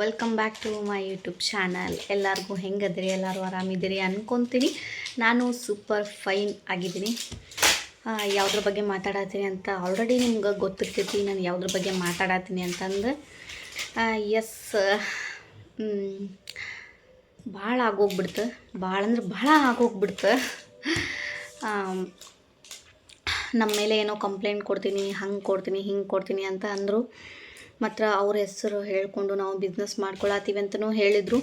Welcome back to my YouTube channel ಎಲ್ಲರಿಗೂ ಹೆಂಗದಿರಿ? ಎಲ್ಲರೂ ಆರಾಮಿದ್ದೀರಿ ಅಂದ್ಕೊತೀನಿ ನಾನು ಸೂಪರ್ ಫೈನ್ ಆಗಿದ್ದೀನಿ. ಯಾವುದ್ರ ಬಗ್ಗೆ ಮಾತಾಡತ್ತೀನಿ ಅಂತ ಆಲ್ರೆಡಿ ನಿಮ್ಗೆ ಗೊತ್ತಿರ್ತೈತಿ. ನಾನು ಯಾವುದ್ರ ಬಗ್ಗೆ ಮಾತಾಡತ್ತೀನಿ ಅಂತಂದು. ಎಸ್ ಭಾಳ ಆಗೋಗ್ಬಿಡ್ತು. ಭಾಳ ಅಂದ್ರೆ ಭಾಳ ಆಗೋಗ್ಬಿಡ್ತು. ನಮ್ಮ ಮೇಲೆ ಏನೋ ಕಂಪ್ಲೇಂಟ್ ಕೊಡ್ತೀನಿ, ಹಂಗೆ ಕೊಡ್ತೀನಿ, ಹಿಂಗೆ ಕೊಡ್ತೀನಿ ಅಂತ ಅಂದರು. ಮತ್ತು ಅವ್ರ ಹೆಸರು ಹೇಳಿಕೊಂಡು ನಾವು ಬಿಸ್ನೆಸ್ ಮಾಡ್ಕೊಳತ್ತೀವಿ ಅಂತಲೂ ಹೇಳಿದರು.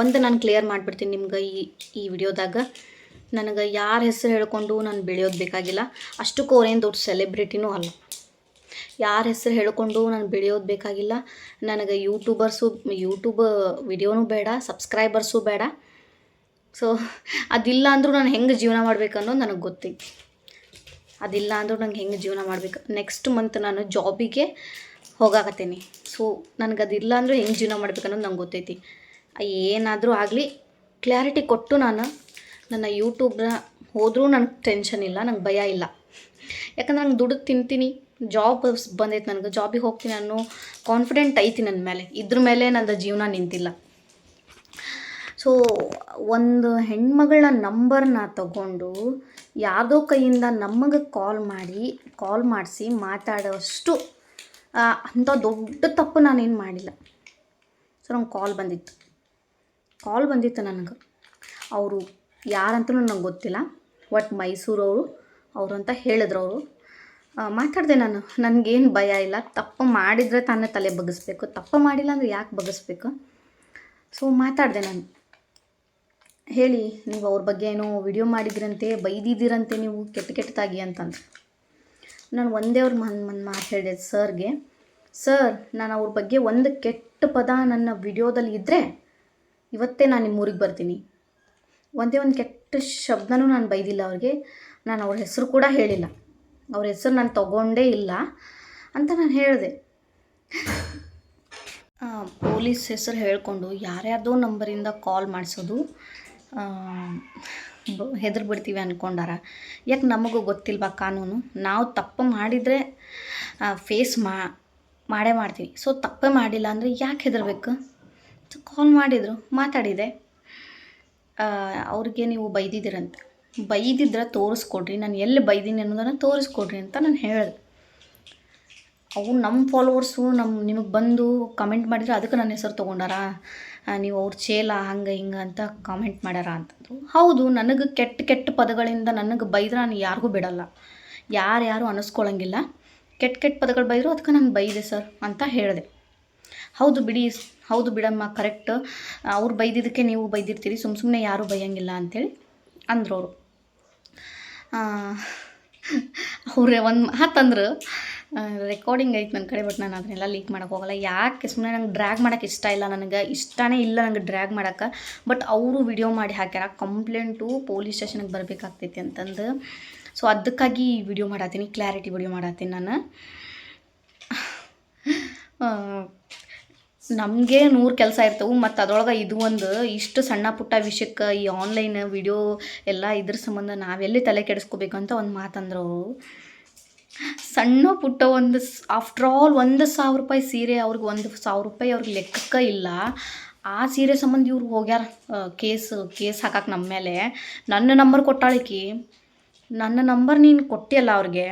ಒಂದು ನಾನು ಕ್ಲಿಯರ್ ಮಾಡಿಬಿಡ್ತೀನಿ ನಿಮ್ಗೆ ಈ ಈ ವಿಡಿಯೋದಾಗ. ನನಗೆ ಯಾರ ಹೆಸರು ಹೇಳಿಕೊಂಡು ನಾನು ಬೆಳೆಯೋದು ಬೇಕಾಗಿಲ್ಲ. ಅಷ್ಟಕ್ಕೂ ಅವ್ರೇನು ದೊಡ್ಡ ಸೆಲೆಬ್ರಿಟಿನೂ ಅಲ್ಲ. ಯಾರ ಹೆಸರು ಹೇಳಿಕೊಂಡು ನಾನು ಬೆಳೆಯೋದು ಬೇಕಾಗಿಲ್ಲ. ನನಗೆ ಯೂಟ್ಯೂಬರ್ಸು ಯೂಟ್ಯೂಬ್ ವಿಡಿಯೋನೂ ಬೇಡ ಸಬ್ಸ್ಕ್ರೈಬರ್ಸು ಬೇಡ. ಸೊ ಅದಿಲ್ಲ ಅಂದರೂ ನಾನು ಹೆಂಗೆ ಜೀವನ ಮಾಡಬೇಕನ್ನೋದು ನನಗೆ ಗೊತ್ತೈತಿ ಅದಿಲ್ಲ ಅಂದರೂ ನಂಗೆ ಹೆಂಗೆ ಜೀವನ ಮಾಡಬೇಕು? ನೆಕ್ಸ್ಟ್ ಮಂತ್ ನಾನು ಜಾಬಿಗೆ ಹೋಗಾಕತ್ತೀನಿ. ಸೊ ನನಗೆ ಅದಿಲ್ಲ ಅಂದರೂ ಹೆಂಗೆ ಜೀವನ ಮಾಡ್ಬೇಕು ಅನ್ನೋದು ನಂಗೆ ಗೊತ್ತೈತಿ. ಏನಾದರೂ ಆಗಲಿ ಕ್ಲಾರಿಟಿ ಕೊಟ್ಟು ನಾನು ನನ್ನ ಯೂಟ್ಯೂಬ್ನ ಹೋದರೂ ನನಗೆ ಟೆನ್ಷನ್ ಇಲ್ಲ, ನಂಗೆ ಭಯ ಇಲ್ಲ. ಯಾಕಂದ್ರೆ ನಂಗೆ ದುಡ್ಡು ತಿಂತೀನಿ ಜಾಬ್ ಬಂದೈತೆ ನನಗೆ. ಜಾಬಿಗೆ ಹೋಗ್ತೀನಿ ಅನ್ನೋ ಕಾನ್ಫಿಡೆಂಟ್ ಐತಿ ನನ್ನ ಮೇಲೆ. ಇದ್ರ ಮೇಲೆ ನನ್ನ ಜೀವನ ನಿಂತಿಲ್ಲ. ಸೊ ಒಂದು ಹೆಣ್ಮಗಳ ನಂಬರ್ನ ತಗೊಂಡು ಯಾವುದೋ ಕೈಯಿಂದ ನಮಗೆ ಕಾಲ್ ಮಾಡಿ, ಕಾಲ್ ಮಾಡಿಸಿ ಮಾತಾಡೋಷ್ಟು ಅಂಥ ದೊಡ್ಡ ತಪ್ಪು ನಾನೇನು ಮಾಡಿಲ್ಲ. ಸೊ ನಂಗೆ ಕಾಲ್ ಬಂದಿತ್ತು. ಕಾಲ್ ಬಂದಿತ್ತು ನನಗೆ. ಅವರು ಯಾರಂತಲೂ ನಂಗೆ ಗೊತ್ತಿಲ್ಲ ಒಟ್ಟು ಮೈಸೂರವರು ಅವರು ಅಂತ ಹೇಳಿದ್ರು ಅವರು ಮಾತಾಡಿದೆ ನಾನು. ನನಗೇನು ಭಯ ಇಲ್ಲ. ತಪ್ಪು ಮಾಡಿದರೆ ತಾನೇ ತಲೆ ಬಗ್ಗಿಸ್ಬೇಕು. ತಪ್ಪು ಮಾಡಿಲ್ಲ ಅಂದರೆ ಯಾಕೆ ಬಗ್ಗಿಸ್ಬೇಕು? ಸೊ ಮಾತಾಡಿದೆ ನಾನು. ಹೇಳಿ, ನೀವು ಅವ್ರ ಬಗ್ಗೆ ಏನೋ ವಿಡಿಯೋ ಮಾಡಿದ್ರಂತೆ ಬೈದಿದ್ದೀರಂತೆ ನೀವು ಕೆಟ್ಟ ಕೆಟ್ಟದಾಗಿ ಅಂತಂದ್ರೆ. ನಾನು ಒಂದೇ ಅವ್ರ ಮನ್ ಮನ್, ಮಾತು ಹೇಳಿದೆ ಸರ್ಗೆ, ಸರ್, ನಾನು ಅವ್ರ ಬಗ್ಗೆ ಒಂದು ಕೆಟ್ಟ ಪದ ನನ್ನ ವಿಡಿಯೋದಲ್ಲಿ ಇದ್ದರೆ ಇವತ್ತೇ ನಾನು ನಿಮ್ಮ ಊರಿಗೆ ಬರ್ತೀನಿ. ಒಂದೇ ಒಂದು ಕೆಟ್ಟ ಶಬ್ದನೂ ನಾನು ಬೈದಿಲ್ಲ ಅವ್ರಿಗೆ. ನಾನು ಅವ್ರ ಹೆಸರು ಕೂಡ ಹೇಳಿಲ್ಲ. ಅವ್ರ ಹೆಸರು ನಾನು ತಗೊಂಡೇ ಇಲ್ಲ ಅಂತ ನಾನು ಹೇಳಿದೆ. ಪೊಲೀಸ್ ಹೆಸರು ಹೇಳಿಕೊಂಡು ಯಾರ್ಯಾರ್ದೋ ನಂಬರಿಂದ ಕಾಲ್ ಮಾಡಿಸೋದು ಹೆದರ್ ಬಿಡ್ತೀವಿ ಅಂದ್ಕೊಂಡಾರ ಯಾಕೆ ನಮಗೂ ಗೊತ್ತಿಲ್ವ ಕಾನೂನು? ನಾವು ತಪ್ಪು ಮಾಡಿದರೆ ಫೇಸ್ ಮಾ, ಮಾಡೇ ಮಾಡ್ತೀವಿ. ಸೊ ತಪ್ಪೇ ಮಾಡಿಲ್ಲ ಅಂದರೆ ಯಾಕೆ ಹೆದರ್ಬೇಕು? ಸೊ ಕಾಲ್ ಮಾಡಿದರು, ಮಾತಾಡಿದೆ. ಅವ್ರಿಗೆ ನೀವು ಬೈದಿದ್ದೀರಂತೆ. ಬೈದಿದ್ರೆ ತೋರಿಸ್ಕೊಡ್ರಿ. ನಾನು ಎಲ್ಲಿ ಬೈದೀನಿ ಅನ್ನೋದನ್ನು ತೋರಿಸ್ಕೊಡ್ರಿ ಅಂತ ನಾನು ಹೇಳಿದೆ. ಅವು ನಮ್ಮ ಫಾಲೋವರ್ಸು ನಮ್ಮ ನಿಮಗೆ ಬಂದು ಕಮೆಂಟ್ ಮಾಡಿದರೆ ಅದಕ್ಕೆ ನನ್ನ ಹೆಸರು ತೊಗೊಂಡಾರ? ನೀವು ಅವ್ರ ಚೇಲ ಹಂಗೆ, ಹಿಂಗೆ ಅಂತ ಕಾಮೆಂಟ್ ಮಾಡ್ಯಾರ ಅಂತಂದರು ಹೌದು, ನನಗೆ ಕೆಟ್ಟ ಕೆಟ್ಟ ಪದಗಳಿಂದ ನನಗೆ ಬೈದ್ರೆ ನಾನು ಯಾರಿಗೂ ಬಿಡಲ್ಲ. ಯಾರ್ಯಾರು ಅನ್ನಿಸ್ಕೊಳಂಗಿಲ್ಲ ಕೆಟ್ಟ ಕೆಟ್ಟ ಪದಗಳು ಬೈದರು ಅದಕ್ಕೆ ನಾನು ಬೈದೆ ಸರ್ ಅಂತ ಹೇಳಿದೆ. ಹೌದು ಬಿಡಿ, ಹೌದು ಬಿಡಮ್ಮ ಕರೆಕ್ಟ್ ಅವ್ರು ಬೈದಿದ್ದಕ್ಕೆ ನೀವು ಬೈದಿರ್ತೀರಿ ಸುಮ್ಮ ಸುಮ್ಮನೆ ಯಾರೂ ಬೈಯಂಗಿಲ್ಲ ಅಂಥೇಳಿ ಅಂದ್ರು ಅವರು. ಅವ್ರೆ ಒಂದು ಮಾತಂದ್ರು. ರೆಕಾರ್ಡಿಂಗ್ ಐತೆ ನನ್ನ ಕಡೆ ಬಟ್ ನಾನು ಅದನ್ನೆಲ್ಲ ಲೀಕ್ ಮಾಡೋಕೆ ಹೋಗಲ್ಲ. ಯಾಕೆ ಸುಮ್ಮನೆ ನಂಗೆ ಡ್ರ್ಯಾಗ್ ಮಾಡೋಕ್ಕೆ ಇಷ್ಟ ಇಲ್ಲ ನನಗೆ? ಇಷ್ಟನೇ ಇಲ್ಲ ನಂಗೆ ಡ್ರ್ಯಾಗ್ ಮಾಡೋಕ್ಕೆ. ಬಟ್ ಅವರು ವಿಡಿಯೋ ಮಾಡಿ ಹಾಕ್ಯಾರ. ಕಂಪ್ಲೇಂಟು ಪೊಲೀಸ್ ಸ್ಟೇಷನ್ಗೆ ಬರಬೇಕಾಗ್ತೈತಿ ಅಂತಂದು. ಸೊ ಅದಕ್ಕಾಗಿ ವಿಡಿಯೋ ಮಾಡತ್ತೀನಿ ಕ್ಲಾರಿಟಿ ವಿಡಿಯೋ ಮಾಡತ್ತೀನಿ ನಾನು. ನಮಗೆ ನೂರು ಕೆಲಸ ಇರ್ತವೆ, ಮತ್ತು ಅದ್ರೊಳಗೆ ಇದು ಒಂದು ಇಷ್ಟು ಸಣ್ಣ ಪುಟ್ಟ ವಿಷಯಕ್ಕೆ ಈ ಆನ್ಲೈನ್ ವಿಡಿಯೋ ಎಲ್ಲ ಇದ್ರ ಸಂಬಂಧ ನಾವೆಲ್ಲಿ ತಲೆ ಕೆಡಿಸ್ಕೋಬೇಕು ಅಂತ ಒಂದು ಮಾತಂದ್ರು ಅವರು. ಸಣ್ಣ ಪುಟ್ಟ ಒಂದು ಆಫ್ಟರ್ ಆಲ್ ಒಂದು ಸಾವಿರ ರೂಪಾಯಿ ಸೀರೆ ಅವ್ರಿಗೆ, ಒಂದು ಸಾವಿರ ರೂಪಾಯಿ ಅವ್ರಿಗೆ ಲೆಕ್ಕಕ್ಕೆ ಇಲ್ಲ. ಆ ಸೀರೆ ಸಂಬಂಧ ಇವ್ರು ಹೋಗ್ಯಾರ ಕೇಸ್ ಕೇಸ್ ಹಾಕಕ್ಕೆ ನಮ್ಮ ಮೇಲೆ ನನ್ನ ನಂಬರ್ ಕೊಟ್ಟಾಳಿಕಿ, ನನ್ನ ನಂಬರ್ ನೀನು ಕೊಟ್ಟಿಯಲ್ಲ ಅವ್ರಿಗೆ,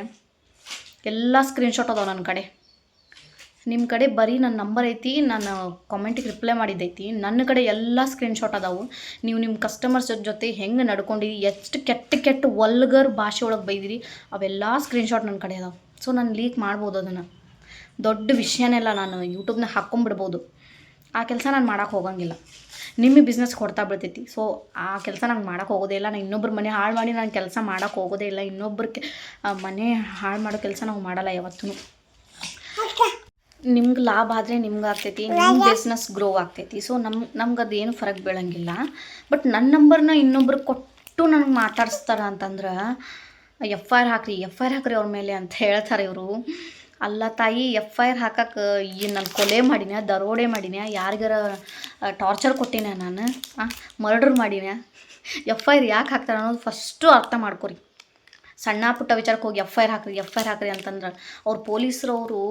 ಎಲ್ಲ ಸ್ಕ್ರೀನ್ಶಾಟ್ ಅದಾವೆ ನನ್ನ ಕಡೆ. ನಿಮ್ಮ ಕಡೆ ಬರೀ ನನ್ನ ನಂಬರ್ ಐತಿ, ನಾನು ಕಾಮೆಂಟಿಗೆ ರಿಪ್ಲೈ ಮಾಡಿದ್ದೈತಿ. ನನ್ನ ಕಡೆ ಎಲ್ಲ ಸ್ಕ್ರೀನ್ಶಾಟ್ ಅದಾವು. ನೀವು ನಿಮ್ಮ ಕಸ್ಟಮರ್ಸ್ ಜೊತೆ ಹೆಂಗೆ ನಡ್ಕೊಂಡಿರಿ, ಎಷ್ಟು ಕೆಟ್ಟ ಕೆಟ್ಟ ವಲ್ಗರ್ ಭಾಷೆ ಒಳಗೆ ಬೈದಿರಿ, ಅವೆಲ್ಲ ಸ್ಕ್ರೀನ್ಶಾಟ್ ನನ್ನ ಕಡೆ ಅದಾವೆ. ಸೊ ನಾನು ಲೀಕ್ ಮಾಡ್ಬೋದು ಅದನ್ನು. ದೊಡ್ಡ ವಿಷಯನೆಲ್ಲ ನಾನು ಯೂಟ್ಯೂಬ್ನ ಹಾಕ್ಕೊಂಬಿಡ್ಬೋದು ಆ ಕೆಲಸ ನಾನು ಮಾಡೋಕೆ ಹೋಗಂಗಿಲ್ಲ. ನಿಮ್ಮ ಬಿಸ್ನೆಸ್ ಕೊಡ್ತಾ ಬಿಡ್ತೈತಿ. ಸೊ ಆ ಕೆಲಸ ನಂಗೆ ಮಾಡೋಕೆ ಹೋಗೋದೇ ಇಲ್ಲ. ನಾನು ಇನ್ನೊಬ್ಬರ ಮನೆ ಹಾಳು ಮಾಡಿ ನಾನು ಕೆಲಸ ಮಾಡೋಕೆ ಹೋಗೋದೇ ಇಲ್ಲ. ಇನ್ನೊಬ್ಬರ ಮನೆ ಹಾಳು ಮಾಡೋ ಕೆಲಸ ನಾವು ಮಾಡಲ್ಲ ಯಾವತ್ತೂ ನಿಮ್ಗೆ ಲಾಭ ಆದರೆ ನಿಮ್ಗೆ ಆಗ್ತೈತಿ ನಿಮ್ಮ ಬಿಸ್ನೆಸ್ ಗ್ರೋ ಆಗ್ತೈತಿ. ಸೊ ನಮ್ಮ ನಮ್ಗೆ ಅದೇನು ಫರಕ್ ಬೀಳಂಗಿಲ್ಲ. ಬಟ್ ನನ್ನ ನಂಬರ್ನ ಇನ್ನೊಬ್ರು ಕೊಟ್ಟು ನನಗೆ ಮಾತಾಡಿಸ್ತಾರ ಅಂತಂದ್ರೆ ಎಫ್ ಐ ಆರ್ ಹಾಕ್ರಿ ಎಫ್ ಐ ಆರ್ ಹಾಕ್ರಿ ಅವ್ರ ಮೇಲೆ ಅಂತ ಹೇಳ್ತಾರೆ ಇವರು. ಅಲ್ಲ ತಾಯಿ ಎಫ್ ಐ ಆರ್ ಹಾಕಕ್ಕೆ ಈ ನಾನು ಕೊಲೆ ಮಾಡಿನ ದರೋಡೆ ಮಾಡಿನ ಯಾರಿಗಾರ ಟಾರ್ಚರ್ ಕೊಟ್ಟಿನ ನಾನು? ಮರ್ಡರ್ ಮಾಡಿನ ಎಫ್ ಐ ಆರ್ ಯಾಕೆ ಹಾಕ್ತಾರೆ ಅನ್ನೋದು ಫಸ್ಟು ಅರ್ಥ ಮಾಡ್ಕೊರಿ. ಸಣ್ಣ ಪುಟ್ಟ ವಿಚಾರಕ್ಕೆ ಹೋಗಿ ಎಫ್ ಐ ಆರ್ ಹಾಕ್ರಿ ಎಫ್ ಐ ಆರ್ ಹಾಕ್ರಿ ಅಂತಂದ್ರೆ ಅವ್ರು ಪೊಲೀಸರವರು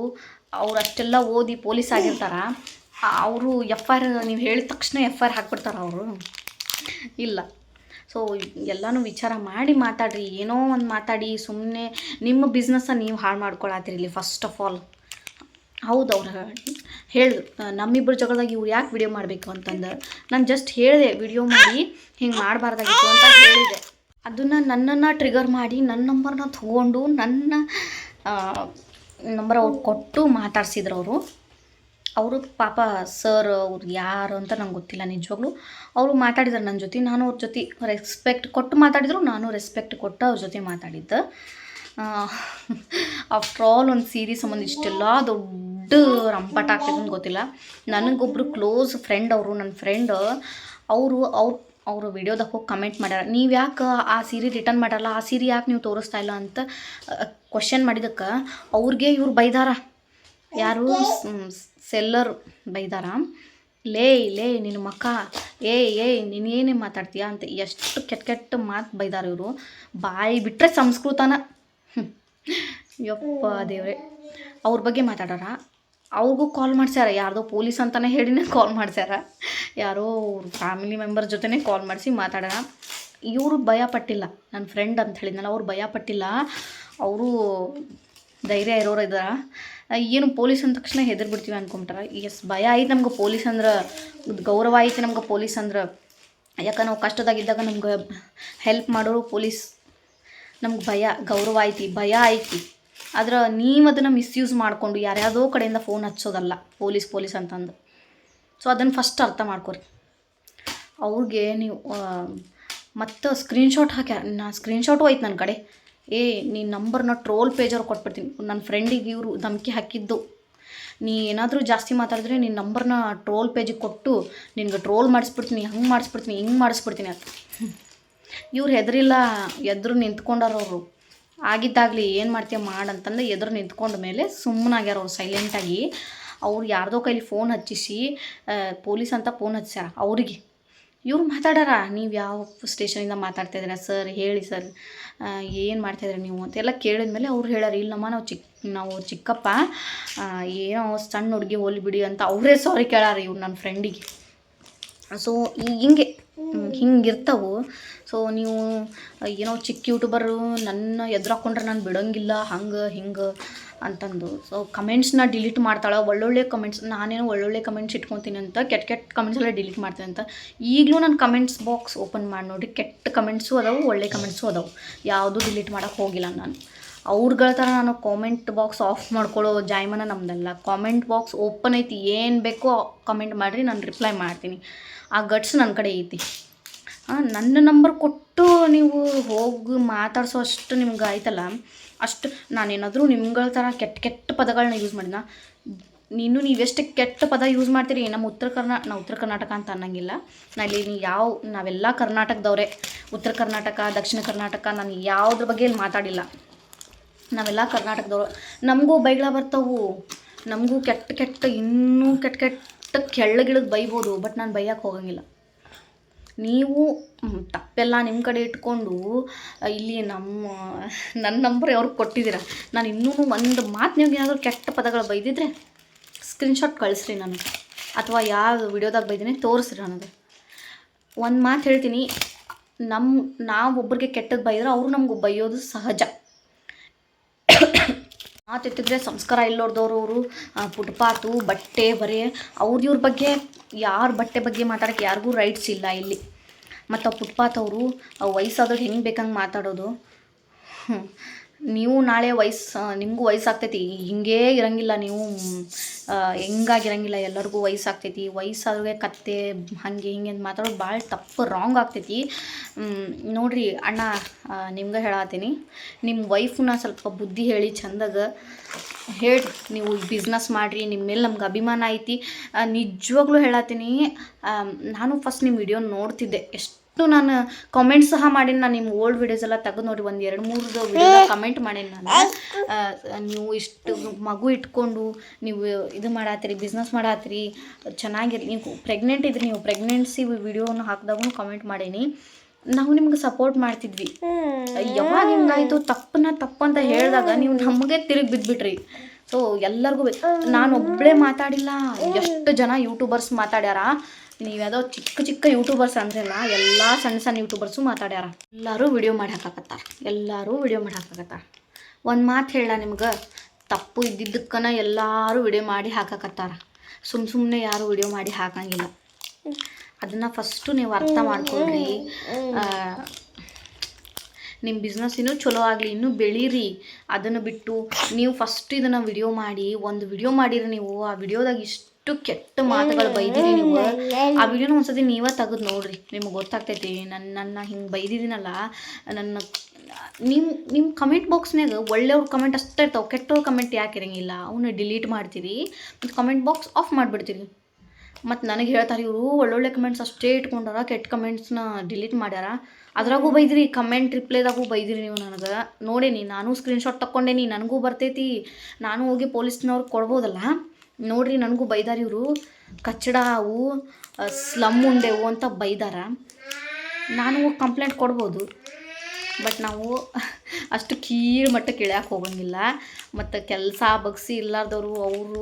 ಅವ್ರು ಅಷ್ಟೆಲ್ಲ ಓದಿ ಪೊಲೀಸ್ ಆಗಿರ್ತಾರ, ಅವರು ಎಫ್ ಆರ್ ನೀವು ಹೇಳಿದ ತಕ್ಷಣ ಎಫ್ ಆರ್ ಹಾಕ್ಬಿಡ್ತಾರ ಅವರು. ಇಲ್ಲ. ಸೊ ಎಲ್ಲನೂ ವಿಚಾರ ಮಾಡಿ ಮಾತಾಡ್ರಿ, ಏನೋ ಒಂದು ಮಾತಾಡಿ ಸುಮ್ಮನೆ ನಿಮ್ಮ ಬಿಸ್ನೆಸ್ಸ ನೀವು ಹಾಳು ಮಾಡ್ಕೊಳತ್ತೀರಿ ಫಸ್ಟ್ ಆಫ್ ಆಲ್ ಹೌದು ಅವ್ರು ಹೇಳಿದ್ರು ನಮ್ಮಿಬ್ಬರ ಜಗಳದಾಗ ಇವ್ರು ಯಾಕೆ ವಿಡಿಯೋ ಮಾಡಬೇಕು ಅಂತಂದು. ನಾನು ಜಸ್ಟ್ ಹೇಳಿದೆ ವಿಡಿಯೋ ಮಾಡಿ ಹಿಂಗೆ ಮಾಡಬಾರ್ದಾಗಿತ್ತು ಅಂತ ಹೇಳಿದೆ. ಅದನ್ನು ನನ್ನನ್ನು ಟ್ರಿಗರ್ ಮಾಡಿ ನನ್ನ ನಂಬರ್ನ ತೊಗೊಂಡು ನನ್ನ ನಂಬರ್ ಅವ್ರು ಕೊಟ್ಟು ಮಾತಾಡ್ಸಿದ್ರು ಅವರು. ಅವರು ಪಾಪ ಸರ್ ಅವ್ರು ಯಾರು ಅಂತ ನಂಗೆ ಗೊತ್ತಿಲ್ಲ ನಿಜವಾಗ್ಲೂ. ಅವರು ಮಾತಾಡಿದ್ರು ನನ್ನ ಜೊತೆ, ನಾನು ಅವ್ರ ಜೊತೆ ರೆಸ್ಪೆಕ್ಟ್ ಕೊಟ್ಟು ಮಾತಾಡಿದ್ರು, ನಾನು ರೆಸ್ಪೆಕ್ಟ್ ಕೊಟ್ಟು ಅವ್ರ ಜೊತೆ ಮಾತಾಡಿದ್ದೆ. ಆಫ್ಟರ್ ಆಲ್ ಒಂದು ಸೀರೆ ಸಂಬಂಧ ಇಷ್ಟೆಲ್ಲ ದೊಡ್ಡ ರಂಪಾಟ ಆಗ್ತದೆ ಅಂತ ಗೊತ್ತಿಲ್ಲ. ನನಗೊಬ್ಬರು ಕ್ಲೋಸ್ ಫ್ರೆಂಡ್ ಅವರು ನನ್ನ ಫ್ರೆಂಡ್ ಅವರು, ಅವ್ರು ಅವರು ವಿಡಿಯೋದಾಗ ಹೋಗಿ ಕಮೆಂಟ್ ಮಾಡ್ಯಾರ. ನೀವು ಯಾಕೆ ಆ ಸೀರೆ ರಿಟರ್ನ್ ಮಾಡಲ್ಲ? ಆ ಸೀರೆ ಯಾಕೆ ನೀವು ತೋರಿಸ್ತಾ ಇಲ್ಲ ಅಂತ ಕ್ವಶನ್ ಮಾಡಿದಕ್ಕೆ ಅವ್ರಿಗೆ ಇವ್ರು ಬೈದಾರ. ಯಾರು? ಸೆಲ್ಲರ್ ಬೈದಾರ. ಲೇ ಲೇ ನಿನ್ನ ಮಕ್ಕ, ಏ ಏಯ್ ನೀನೇನೇ ಮಾತಾಡ್ತೀಯಾ ಅಂತ ಎಷ್ಟು ಕೆಟ್ಟ ಕೆಟ್ಟ ಮಾತು ಬೈದಾರ ಇವರು. ಬಾಯಿ ಬಿಟ್ಟರೆ ಸಂಸ್ಕೃತನ. ಯಪ್ಪ ದೇವ್ರೆ. ಅವ್ರ ಬಗ್ಗೆ ಮಾತಾಡಾರ? ಅವ್ರಿಗೂ ಕಾಲ್ ಮಾಡ್ಸ್ಯಾರ. ಯಾರ್ದೋ ಪೊಲೀಸ್ ಅಂತಾನೆ ಹೇಳಿನೇ ಕಾಲ್ ಮಾಡ್ಸ್ಯಾರ. ಯಾರೋ ಫ್ಯಾಮಿಲಿ ಮೆಂಬರ್ ಜೊತೆನೇ ಕಾಲ್ ಮಾಡಿಸಿ ಮಾತಾಡೋಣ ಇವರು ಭಯ ಪಟ್ಟಿಲ್ಲ ನನ್ನ ಫ್ರೆಂಡ್ ಅಂತ ಹೇಳಿದ್ನಲ್ಲ, ಅವ್ರು ಭಯ ಪಟ್ಟಿಲ್ಲ ಅವರು ಧೈರ್ಯ ಇರೋರು ಇದಾರ. ಏನು ಪೊಲೀಸ್ ಅಂದ ತಕ್ಷಣ ಹೆದರ್ಬಿಡ್ತೀವಿ ಅನ್ಕೊಂಬಿಟ್ರ. ಎಸ್, ಭಯ ಆಯ್ತು ನಮ್ಗೆ ಪೊಲೀಸ್ ಅಂದ್ರೆ. ಗೌರವ ಐತಿ ನಮ್ಗೆ ಪೊಲೀಸ್ ಅಂದ್ರೆ. ಯಾಕೆ ನಾವು ಕಷ್ಟದಾಗಿದ್ದಾಗ ನಮ್ಗೆ ಹೆಲ್ಪ್ ಮಾಡೋರು ಪೊಲೀಸ್ ನಮ್ಗೆ ಭಯ, ಗೌರವ ಐತಿ, ಭಯ ಐತಿ. ಆದ್ರೆ ನೀವು ಅದನ್ನು ಮಿಸ್ಯೂಸ್ ಮಾಡಿಕೊಂಡು ಯಾರ್ಯಾವುದೋ ಕಡೆಯಿಂದ ಫೋನ್ ಹಚ್ಚೋದಲ್ಲ ಪೊಲೀಸ್ ಪೊಲೀಸ್ ಅಂತಂದು. ಸೊ ಅದನ್ನು ಫಸ್ಟ್ ಅರ್ಥ ಮಾಡ್ಕೊರಿ. ಅವ್ರಿಗೆ ನೀವು ಮತ್ತು ಸ್ಕ್ರೀನ್ಶಾಟ್ ಹಾಕ್ಯಾರ ನಾ ಸ್ಕ್ರೀನ್ಶಾಟು ಐತೆ ನನ್ನ ಕಡೆ. ಏ, ನೀನು ನಂಬರ್ನ ಟ್ರೋಲ್ ಪೇಜವ್ರು ಕೊಟ್ಬಿಡ್ತೀನಿ. ನನ್ನ ಫ್ರೆಂಡಿಗೆ ಇವರು ಧಮಕಿ ಹಾಕಿದ್ದು. ನೀ ಏನಾದರೂ ಜಾಸ್ತಿ ಮಾತಾಡಿದ್ರೆ ನಿನ್ನ ನಂಬರ್ನ ಟ್ರೋಲ್ ಪೇಜಿಗೆ ಕೊಟ್ಟು ನಿನ್ಗೆ ಟ್ರೋಲ್ ಮಾಡಿಸ್ಬಿಡ್ತೀನಿ, ಹಂಗೆ ಮಾಡಿಸ್ಬಿಡ್ತೀನಿ, ಹಿಂಗೆ ಮಾಡಿಸ್ಬಿಡ್ತೀನಿ ಅಂತ. ಇವ್ರು ಹೆದರಿಲ್ಲ, ಎದ್ರು ನಿಂತ್ಕೊಂಡಾರ ಅವರು. ಆಗಿದ್ದಾಗಲಿ ಏನು ಮಾಡ್ತೀಯ ಮಾಡಂತಂದು ಎದುರು ನಿಂತ್ಕೊಂಡ ಮೇಲೆ ಸುಮ್ಮನಾಗ್ಯಾರ ಅವ್ರು ಸೈಲೆಂಟಾಗಿ ಅವ್ರು ಯಾರ್ದೋ ಕೈಲಿ ಫೋನ್ ಹಚ್ಚಿಸಿ ಪೊಲೀಸ್ ಅಂತ ಫೋನ್ ಹಚ್ಚ್ಯಾರ ಅವ್ರಿಗೆ. ಇವ್ರು ಮಾತಾಡಾರ, ನೀವು ಯಾವ ಸ್ಟೇಷನಿಂದ ಮಾತಾಡ್ತಾ ಇದ್ದೀರಾ ಸರ್ ಹೇಳಿ ಸರ್ ಏನು ಮಾಡ್ತಾಯಿದ್ರಿ ನೀವು? ಅಂತೆಲ್ಲ ಕೇಳಿದ ಮೇಲೆ ಅವ್ರು ಹೇಳಾರ ಇಲ್ಲಮ್ಮ ನಾವು ಚಿಕ್ಕ ನಾವು ಚಿಕ್ಕಪ್ಪ ಏನೋ ಸಣ್ಣ ಹುಡುಗಿ ಹೋಲಿ ಅಂತ ಅವರೇ ಸಾರಿ ಕೇಳಾರ ಇವ್ರು ನನ್ನ ಫ್ರೆಂಡಿಗೆ ಸೊ ಹಿಂಗೆ ಹಿಂಗಿರ್ತಾವು. ಸೊ ನೀವು ಏನೋ ಚಿಕ್ಕ ಯೂಟ್ಯೂಬರು ನನ್ನ ಎದುರಾಕೊಂಡ್ರೆ ನಾನು ಬಿಡೋಂಗಿಲ್ಲ, ಹಂಗೆ, ಹಿಂಗೆ ಅಂತಂದು. ಸೊ ಕಮೆಂಟ್ಸ್ನ ಡಿಲೀಟ್ ಮಾಡ್ತಾಳೆ. ಒಳ್ಳೊಳ್ಳೆ ಕಮೆಂಟ್ಸ್ ನಾನೇನು ಒಳ್ಳೊಳ್ಳೆ ಕಮೆಂಟ್ಸ್ ಇಟ್ಕೊತೀನಿ ಅಂತ, ಕೆಟ್ಟ ಕೆಟ್ಟ ಕಮೆಂಟ್ಸ್ ಎಲ್ಲ ಡಿಲೀಟ್ ಮಾಡ್ತೀನಿ ಅಂತ. ಈಗಲೂ ನಾನು ಕಮೆಂಟ್ಸ್ ಬಾಕ್ಸ್ ಓಪನ್ ಮಾಡಿ ನೋಡಿ ಕೆಟ್ಟ ಕಮೆಂಟ್ಸು ಅದಾವು, ಒಳ್ಳೆ ಕಮೆಂಟ್ಸು ಅದಾವು. ಯಾವುದೂ ಡಿಲೀಟ್ ಮಾಡೋಕ್ಕೆ ಹೋಗಿಲ್ಲ ನಾನು. ಅವ್ರುಗಳ ಥರ ನಾನು ಕಾಮೆಂಟ್ ಬಾಕ್ಸ್ ಆಫ್ ಮಾಡ್ಕೊಳ್ಳೋ ಜಾಯ್ಮನ ನಮ್ದಲ್ಲ. ಕಾಮೆಂಟ್ ಬಾಕ್ಸ್ ಓಪನ್ ಐತಿ, ಏನು ಬೇಕೋ ಕಮೆಂಟ್ ಮಾಡಿರಿ, ನಾನು ರಿಪ್ಲೈ ಮಾಡ್ತೀನಿ. ಆ ಗಟ್ಸ್ ನನ್ನ ಕಡೆ ಐತಿ. ನನ್ನ ನಂಬರ್ ಕೊಟ್ಟು ನೀವು ಹೋಗಿ ಮಾತಾಡ್ಸೋ ಅಷ್ಟು ನಿಮ್ಗೆ ಆಯ್ತಲ್ಲ, ಅಷ್ಟು ನಾನೇನಾದರೂ ನಿಮ್ಗಳ ಥರ ಕೆಟ್ಟ ಕೆಟ್ಟ ಪದಗಳನ್ನ ಯೂಸ್ ಮಾಡಿದ ನೀನು ನೀವೆಷ್ಟು ಕೆಟ್ಟ ಪದ ಯೂಸ್ ಮಾಡ್ತೀರಿ? ನಮ್ಮ ಉತ್ತರ ಕರ್ನಾ, ನಾ ಉತ್ತರ ಕರ್ನಾಟಕ ಅಂತ ಅನ್ನಂಗಿಲ್ಲ. ಇಲ್ಲಿ ಯಾವ, ನಾವೆಲ್ಲ ಕರ್ನಾಟಕದವರೇ. ಉತ್ತರ ಕರ್ನಾಟಕ, ದಕ್ಷಿಣ ಕರ್ನಾಟಕ, ನಾನು ಯಾವುದ್ರ ಬಗ್ಗೆ ಇಲ್ಲಿ ಮಾತಾಡಿಲ್ಲ. ನಾವೆಲ್ಲ ಕರ್ನಾಟಕದವ್ರು. ನಮಗೂ ಬೈಗಳ ಬರ್ತಾವು. ನಮಗೂ ಕೆಟ್ಟ ಕೆಟ್ಟ, ಇನ್ನೂ ಕೆಟ್ಟ ಕೆಟ್ಟ ಕೆಳ್ಳಗಿಳಿದು ಬೈಬೋದು, ಬಟ್ ನಾನು ಬೈಯಕ್ಕೆ ಹೋಗಂಗಿಲ್ಲ. ನೀವು ತಪ್ಪೆಲ್ಲ ನಿಮ್ಮ ಕಡೆ ಇಟ್ಕೊಂಡು ಇಲ್ಲಿ ನಮ್ಮ ನನ್ನ ನಂಬರ್ ಅವ್ರಿಗೆ ಕೊಟ್ಟಿದ್ದೀರ? ನಾನು ಇನ್ನೂ ಒಂದು ಮಾತು ನಿಮ್ಗೆ ಏನಾದರೂ ಕೆಟ್ಟ ಪದಗಳು ಬೈದಿದ್ರೆ ಸ್ಕ್ರೀನ್ಶಾಟ್ ಕಳಿಸ್ರಿ ನನಗೆ. ಅಥವಾ ಯಾವ ವಿಡಿಯೋದಾಗ ಬೈದಿನಿ ತೋರಿಸ್ರಿ ನನಗೆ. ಒಂದು ಮಾತು ಹೇಳ್ತೀನಿ. ನಮ್ಮ ನಾವು ಒಬ್ರಿಗೆ ಕೆಟ್ಟದ್ದು ಬೈದ್ರೆ ಅವರು ನಮ್ಗೆ ಬೈಯೋದು ಸಹಜ. ಮಾತೆತ್ತಿದ್ರೆ ಸಂಸ್ಕಾರ ಇಲ್ಲೋರ್ದವ್ರು ಅವರು ಫುಟ್ಪಾತು, ಬಟ್ಟೆ, ಬರೆ ಅವ್ರ ಇವ್ರ ಬಗ್ಗೆ, ಯಾರ ಬಟ್ಟೆ ಬಗ್ಗೆ ಮಾತಾಡೋಕ್ಕೆ ಯಾರಿಗೂ ರೈಟ್ಸ್ ಇಲ್ಲ ಇಲ್ಲಿ ಮತ್ತು ಫುಟ್ಪಾತ್ ಅವರು ವಯಸ್ಸಾದವ್ರು ಹೆಂಗೆ ಬೇಕಂಗೆ ಮಾತಾಡೋದು ಹ್ಮ್. ನೀವು ನಾಳೆ ವಯಸ್ಸು ನಿಮಗೂ ವಯಸ್ಸಾಗ್ತೈತಿ. ಹಿಂಗೇ ಇರಂಗಿಲ್ಲ ನೀವು. ಹೆಂಗಾಗಿರಂಗಿಲ್ಲ ಎಲ್ಲರಿಗೂ ವಯಸ್ಸಾಗ್ತೈತಿ. ವಯಸ್ಸಾದ್ರೆ ಕತ್ತೆ, ಹಾಗೆ ಹಿಂಗೆ ಅಂತ ಮಾತಾಡೋದು ಭಾಳ ತಪ್ಪು ರಾಂಗ್ ಆಗ್ತೈತಿ. ನೋಡಿರಿ ಅಣ್ಣ ನಿಮ್ಗೆ ಹೇಳತ್ತೀನಿ ನಿಮ್ಮ ವೈಫನ್ನ ಸ್ವಲ್ಪ ಬುದ್ಧಿ ಹೇಳಿ ಚಂದಾಗ ಹೇಳಿ ನೀವು ಬಿಸ್ನೆಸ್ ಮಾಡಿರಿ ನಿಮ್ಮ ಮೇಲೆ ನಮ್ಗೆ ಅಭಿಮಾನ ಐತಿ. ನಿಜವಾಗ್ಲೂ ಹೇಳತ್ತೀನಿ ನಾನು ಫಸ್ಟ್ ನಿಮ್ಮ ವಿಡಿಯೋ ನೋಡ್ತಿದ್ದೆ. ಎಷ್ಟು ನಾನು ಕಾಮೆಂಟ್ ಸಹ ಮಾಡೀನಿ. ನಾನು ನಿಮ್ಮ ಓಲ್ಡ್ ವಿಡಿಯೋಸ್ ಎಲ್ಲ ತೆಗೆದು ನೋಡಿ ಒಂದು ಎರಡು ಮೂರು ವಿಡಿಯೋ ಕಮೆಂಟ್ ಮಾಡೀನಿ ನಾನು. ನೀವು ಇಷ್ಟು ಮಗು ಇಟ್ಕೊಂಡು ನೀವು ಇದು ಮಾಡಾತ್ರಿ ಬಿಸ್ನೆಸ್ ಮಾಡಾತ್ರಿ ಚೆನ್ನಾಗಿರಿ ನೀವು ಪ್ರೆಗ್ನೆಂಟ್ ಇದ್ರಿ ನೀವು ಪ್ರೆಗ್ನೆನ್ಸಿ ವಿಡಿಯೋನ ಹಾಕಿದಾಗೂ ಕಮೆಂಟ್ ಮಾಡೀನಿ. ನಾವು ನಿಮ್ಗೆ ಸಪೋರ್ಟ್ ಮಾಡ್ತಿದ್ವಿ. ಯಾವಾಗ ಹಿಂಗಾಯ್ತು ತಪ್ಪನ್ನ ತಪ್ಪಂತ ಹೇಳಿದಾಗ ನೀವು ನಮಗೆ ತಿರುಗಿ ಬಿದ್ದುಬಿಟ್ರಿ ಸೊ ಎಲ್ಲರಿಗೂ ನಾನು ಒಬ್ಬಳೇ ಮಾತಾಡಿಲ್ಲ. ಎಷ್ಟು ಜನ ಯೂಟ್ಯೂಬರ್ಸ್ ಮಾತಾಡ್ಯಾರ? ನೀವ್ಯಾವುದೋ ಚಿಕ್ಕ ಚಿಕ್ಕ ಯೂಟ್ಯೂಬರ್ಸ್ ಅಂದ್ರಲ್ಲ, ಎಲ್ಲ ಸಣ್ಣ ಸಣ್ಣ ಯೂಟ್ಯೂಬರ್ಸು ಮಾತಾಡ್ಯಾರ. ಎಲ್ಲರೂ ವಿಡಿಯೋ ಮಾಡಿ ಹಾಕಕತ್ತಾರ. ಎಲ್ಲರೂ ವಿಡಿಯೋ ಮಾಡಿ ಹಾಕಕತ್ತಾರ. ಒಂದು ಮಾತು ಹೇಳ ನಿಮ್ಗೆ, ತಪ್ಪು ಇದ್ದಿದ್ದಕ್ಕನ ಎಲ್ಲರೂ ವಿಡಿಯೋ ಮಾಡಿ ಹಾಕಕತ್ತಾರ. ಸುಮ್ಮ ಸುಮ್ಮನೆ ಯಾರು ವಿಡಿಯೋ ಮಾಡಿ ಹಾಕಂಗಿಲ್ಲ. ಅದನ್ನು ಫಸ್ಟು ನೀವು ಅರ್ಥ ಮಾಡ್ಕೊಳ್ರಿ. ನಿಮ್ಮ ಬಿಸ್ನೆಸ್ ಇನ್ನೂ ಚಲೋ ಆಗಲಿ, ಇನ್ನೂ ಬೆಳೀರಿ. ಅದನ್ನು ಬಿಟ್ಟು ನೀವು ಫಸ್ಟ್ ಇದನ್ನು ವಿಡಿಯೋ ಮಾಡಿ, ಒಂದು ವಿಡಿಯೋ ಮಾಡಿರಿ ನೀವು. ಆ ವಿಡಿಯೋದಾಗ ಇಷ್ಟು ಕೆಟ್ಟ ಮಾತುಗಳು ಬೈದಿರಿ ನೀವು. ಆ ವಿಡಿಯೋನ ಒಂದ್ಸತಿ ನೀವೇ ತೆಗೆದು ನೋಡ್ರಿ. ನಿಮ್ಗೆ ಗೊತ್ತಾಗ್ತೈತಿ ನನ್ನ ನನ್ನ ಹಿಂಗೆ ಬೈದಿದ್ದೀನಲ್ಲ ನನ್ನ ನಿಮ್ಮ ನಿಮ್ಮ ಕಮೆಂಟ್ ಬಾಕ್ಸ್ನಾಗ ಒಳ್ಳೆಯವ್ರ ಕಮೆಂಟ್ ಅಷ್ಟೇ ಇರ್ತಾವೆ ಕೆಟ್ಟವ್ರ ಕಮೆಂಟ್ ಯಾಕೆ ಇರಂಗಿಲ್ಲ. ಅವನ್ನ ಡಿಲೀಟ್ ಮಾಡ್ತೀರಿ ಮತ್ತು ಕಮೆಂಟ್ ಬಾಕ್ಸ್ ಆಫ್ ಮಾಡಿಬಿಡ್ತೀರಿ. ಮತ್ತು ನನಗೆ ಹೇಳ್ತಾರೆ ಇವರು ಒಳ್ಳೊಳ್ಳೆ ಕಮೆಂಟ್ಸ್ ಅಷ್ಟೇ ಇಟ್ಕೊಂಡಾರ ಕೆಟ್ಟ ಕಮೆಂಟ್ಸ್ನ ಡಿಲೀಟ್ ಮಾಡ್ಯಾರ. ಅದ್ರಾಗೂ ಬೈದಿರಿ ಕಮೆಂಟ್ ರಿಪ್ಲೈದಾಗೂ ಬೈದಿರಿ ನೀವು ನನಗೆ. ನೋಡೇನಿ ನಾನು ಸ್ಕ್ರೀನ್ಶಾಟ್ ತಕ್ಕೊಂಡೇನಿ ನನಗೂ ಬರ್ತೈತಿ. ನಾನು ಹೋಗಿ ಪೊಲೀಸ್ನವ್ರಿಗೆ ಕೊಡ್ಬೋದಲ್ಲ. ನೋಡ್ರಿ ನನಗೂ ಬೈದಾರ ಇವರು. ಕಚ್ಚಡ ಅವು ಸ್ಲಮ್ ಉಂಡೆವು ಅಂತ ಬೈದಾರ. ನಾನು ಕಂಪ್ಲೇಂಟ್ ಕೊಡ್ಬೋದು. ಬಟ್ ನಾವು ಅಷ್ಟು ಕೀಳು ಮಟ್ಟಕ್ಕೆ ಇಳ್ಯಾಕೆ ಹೋಗಂಗಿಲ್ಲ. ಮತ್ತು ಕೆಲಸ ಬಗ್ಸಿ ಇಲ್ಲಾರ್ದವರು, ಅವರು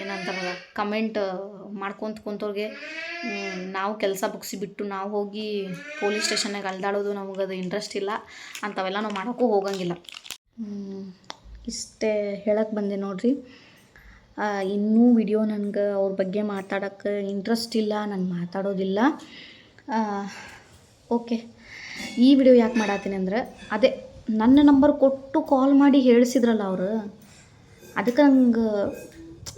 ಏನಂತಾರ ಕಮೆಂಟ್ ಮಾಡ್ಕೊತ ಕುಂತವ್ರಿಗೆ ನಾವು ಕೆಲಸ ಬಗ್ಸಿ ಬಿಟ್ಟು ನಾವು ಹೋಗಿ ಪೊಲೀಸ್ ಸ್ಟೇಷನ್ನಾಗ ಅಲ್ದಾಡೋದು ನಮಗೆ ಅದು ಇಂಟ್ರೆಸ್ಟ್ ಇಲ್ಲ. ಅಂಥವೆಲ್ಲ ನಾವು ಮಾಡೋಕ್ಕೂ ಹೋಗಂಗಿಲ್ಲ. ಇಷ್ಟೇ ಹೇಳಕ್ಕೆ ಬಂದೆ ನೋಡ್ರಿ. ಇನ್ನೂ ವಿಡಿಯೋ ನನಗೆ ಅವ್ರ ಬಗ್ಗೆ ಮಾತಾಡೋಕ್ಕೆ ಇಂಟ್ರೆಸ್ಟ್ ಇಲ್ಲ, ನಾನು ಮಾತಾಡೋದಿಲ್ಲ. ಓಕೆ ಈ ವಿಡಿಯೋ ಯಾಕೆ ಮಾಡತ್ತೀನಿ ಅಂದ್ರೆ, ಅದೇ ನನ್ನ ನಂಬರ್ ಕೊಟ್ಟು ಕಾಲ್ ಮಾಡಿ ಹೇಳಿಸಿದ್ರಲ್ಲ ಅವರು, ಅದಕ್ಕೆ ನಂಗೆ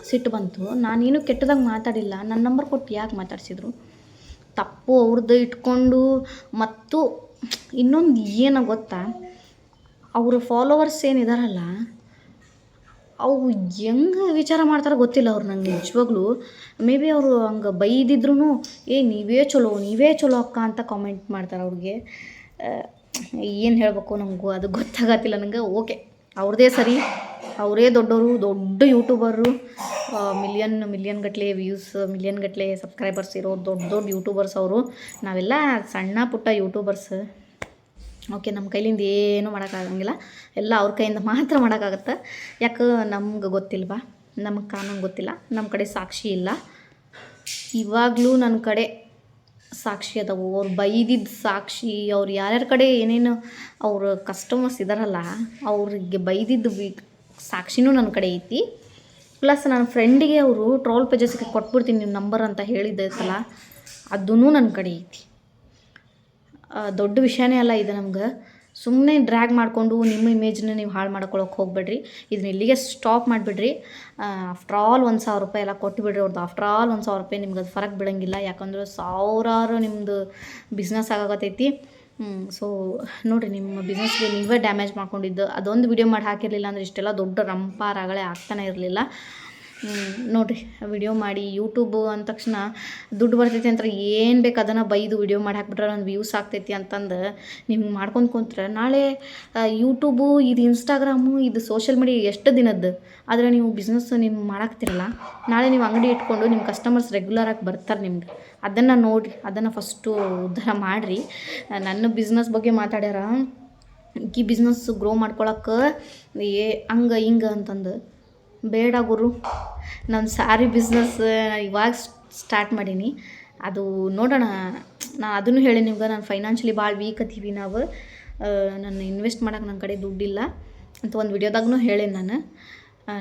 ಸಿಟ್ಟು ಬಂತು. ನಾನೇನು ಕೆಟ್ಟದಾಗ ಮಾತಾಡಿಲ್ಲ ನನ್ನ ನಂಬರ್ ಕೊಟ್ಟು ಯಾಕೆ ಮಾತಾಡಿಸಿದ್ರು? ತಪ್ಪು ಅವ್ರದ್ದು ಇಟ್ಕೊಂಡು, ಮತ್ತು ಇನ್ನೊಂದು ಏನೋ ಗೊತ್ತಾ? ಅವರ ಫಾಲೋವರ್ಸ್ ಏನಿದಾರಲ್ಲ ಅವು ಹೆಂಗೆ ವಿಚಾರ ಮಾಡ್ತಾರೋ ಗೊತ್ತಿಲ್ಲ ಅವ್ರು ನಂಗೆ ನಿಜವಾಗ್ಲೂ. ಮೇ ಬಿ ಅವರು ಹಂಗೆ ಬೈದಿದ್ರು ಏ, ನೀವೇ ಚಲೋ ನೀವೇ ಚಲೋ ಅಕ್ಕ ಅಂತ ಕಾಮೆಂಟ್ ಮಾಡ್ತಾರೆ ಅವ್ರಿಗೆ. ಏನು ಹೇಳಬೇಕು ನನಗೂ ಅದು ಗೊತ್ತಾಗತ್ತಿಲ್ಲ ನಂಗೆ. ಓಕೆ ಅವ್ರದ್ದೇ ಸರಿ. ಅವರೇ ದೊಡ್ಡವರು ದೊಡ್ಡ ಯೂಟ್ಯೂಬರು ಮಿಲಿಯನ್ ಮಿಲಿಯನ್ ಗಟ್ಟಲೆ ವ್ಯೂಸ್ ಮಿಲಿಯನ್ ಗಟ್ಟಲೆ ಸಬ್ಸ್ಕ್ರೈಬರ್ಸ್ ಇರೋ ದೊಡ್ಡ ದೊಡ್ಡ ಯೂಟ್ಯೂಬರ್ಸ್ ಅವರು. ನಾವೆಲ್ಲ ಸಣ್ಣ ಪುಟ್ಟ ಯೂಟ್ಯೂಬರ್ಸ್ ಓಕೆ, ನಮ್ಮ ಕೈಲಿಂದ ಏನೂ ಮಾಡೋಕ್ಕಾಗಂಗಿಲ್ಲ. ಎಲ್ಲ ಅವ್ರ ಕೈಯಿಂದ ಮಾತ್ರ ಮಾಡೋಕ್ಕಾಗತ್ತೆ. ಯಾಕೆ ನಮ್ಗೆ ಗೊತ್ತಿಲ್ವಾ? ನಮಗೆ ಕಾನೂನು ಗೊತ್ತಿಲ್ಲ. ನಮ್ಮ ಕಡೆ ಸಾಕ್ಷಿ ಇಲ್ಲ. ಇವಾಗಲೂ ನನ್ನ ಕಡೆ ಸಾಕ್ಷಿ ಅದಾವು. ಅವ್ರು ಬೈದಿದ್ದ ಸಾಕ್ಷಿ, ಅವ್ರು ಯಾರ್ಯಾರ ಕಡೆ ಏನೇನು ಅವ್ರ ಕಸ್ಟಮರ್ಸ್ ಇದಾರಲ್ಲ, ಅವ್ರಿಗೆ ಬೈದಿದ್ದು ಸಾಕ್ಷಿನೂ ನನ್ನ ಕಡೆ ಐತಿ. ಪ್ಲಸ್ ನನ್ನ ಫ್ರೆಂಡಿಗೆ ಅವರು ಟ್ರೋಲ್ ಪೇಜಸ್ಗೆ ಕೊಟ್ಬಿಡ್ತೀನಿ ನಿಮ್ಮ ನಂಬರ್ ಅಂತ ಹೇಳಿದ್ದೈತಲ್ಲ ಅದೂ ನನ್ನ ಕಡೆ ಐತಿ. ದೊಡ್ಡ ವಿಷಯನೇ ಅಲ್ಲ ಇದು ನಮ್ಗೆ. ಸುಮ್ಮನೆ ಡ್ರ್ಯಾಗ್ ಮಾಡಿಕೊಂಡು ನಿಮ್ಮ ಇಮೇಜ್ನ ನೀವು ಹಾಳು ಮಾಡ್ಕೊಳಕ್ಕೆ ಹೋಗ್ಬೇಡ್ರಿ. ಇದನ್ನ ಇಲ್ಲಿಗೆ ಸ್ಟಾಪ್ ಮಾಡಿಬಿಡ್ರಿ. ಆಫ್ಟರ್ ಆಲ್ ಒಂದು ಸಾವಿರ ರೂಪಾಯಿ ಎಲ್ಲ ಕೊಟ್ಟುಬಿಡ್ರಿ ಅವ್ರದ್ದು ಆಫ್ಟರ್ ಆಲ್ ಒಂದು ಸಾವಿರ ರೂಪಾಯಿ ನಿಮ್ಗೆ ಅದು ಫರಕ್ ಬೀಳಂಗಿಲ್ಲ ಯಾಕಂದ್ರೆ ಸಾವಿರಾರು ನಿಮ್ಮದು ಬಿಸ್ನೆಸ್ ಆಗಾಕತ್ತೈತಿ. ಸೊ ನೋಡಿರಿ ನಿಮ್ಮ ಬಿಸ್ನೆಸ್ಗೆ ನೀವೇ ಡ್ಯಾಮೇಜ್ ಮಾಡ್ಕೊಂಡಿದ್ದು. ಅದೊಂದು ವಿಡಿಯೋ ಮಾಡಿ ಹಾಕಿರಲಿಲ್ಲ ಅಂದ್ರೆ ಇಷ್ಟೆಲ್ಲ ದೊಡ್ಡ ರಂಪಾರಗಳೇ ರಗಳೆ ಆಗ್ತಾನೆ ಇರಲಿಲ್ಲ. ನೋಡಿರಿ ವಿಡಿಯೋ ಮಾಡಿ ಯೂಟ್ಯೂಬು ಅಂದ ತಕ್ಷಣ ದುಡ್ಡು ಬರ್ತೈತಿ ಅಂತ ಏನು ಬೇಕು ಅದನ್ನು ಬೈದು ವಿಡಿಯೋ ಮಾಡಿ ಹಾಕ್ಬಿಟ್ರೆ ಒಂದು ವ್ಯೂಸ್ ಆಗ್ತೈತಿ ಅಂತಂದು ನಿಮ್ಗೆ ಮಾಡ್ಕೊಂಡು ಕುಂತ್ರೆ ನಾಳೆ ಯೂಟ್ಯೂಬು ಇದು ಇನ್ಸ್ಟಾಗ್ರಾಮು ಇದು ಸೋಷಿಯಲ್ ಮೀಡಿಯಾ ಎಷ್ಟು ದಿನದ್ದು? ಆದರೆ ನೀವು ಬಿಸ್ನೆಸ್ ನಿಮ್ಮ ಮಾಡಾಕ್ತಿರಲ್ಲ. ನಾಳೆ ನೀವು ಅಂಗಡಿ ಇಟ್ಕೊಂಡು ನಿಮ್ಮ ಕಸ್ಟಮರ್ಸ್ ರೆಗ್ಯುಲರಾಗಿ ಬರ್ತಾರೆ ನಿಮ್ಗೆ. ಅದನ್ನು ನೋಡಿರಿ, ಅದನ್ನು ಫಸ್ಟು ಉದ್ಧಾರ ಮಾಡಿರಿ. ನನ್ನ ಬಿಸ್ನೆಸ್ ಬಗ್ಗೆ ಮಾತಾಡ್ಯಾರ. ಈ ಬಿಸ್ನೆಸ್ ಗ್ರೋ ಮಾಡ್ಕೊಳಕ್ಕೆ ಏ, ಹಂಗೆ, ಹಿಂಗೆ ಅಂತಂದು. ಬೇಡ ಗುರು. ನನ್ನ ಸ್ಯಾರಿ ಬಿಸ್ನೆಸ್ ಇವಾಗ ಸ್ಟಾರ್ಟ್ ಮಾಡೀನಿ. ಅದು ನೋಡೋಣ. ನಾ ಅದನ್ನು ಹೇಳಿ ನಿಮ್ಗೆ. ನಾನು ಫೈನಾನ್ಷಿಯಲಿ ಭಾಳ ವೀಕ್ ಅದೀವಿ ನಾವು. ನಾನು ಇನ್ವೆಸ್ಟ್ ಮಾಡೋಕೆ ನನ್ನ ಕಡೆ ದುಡ್ಡಿಲ್ಲ. ಅಂತ ಒಂದು ವಿಡಿಯೋದಾಗೂ ಹೇಳೇನಿ ನಾನು.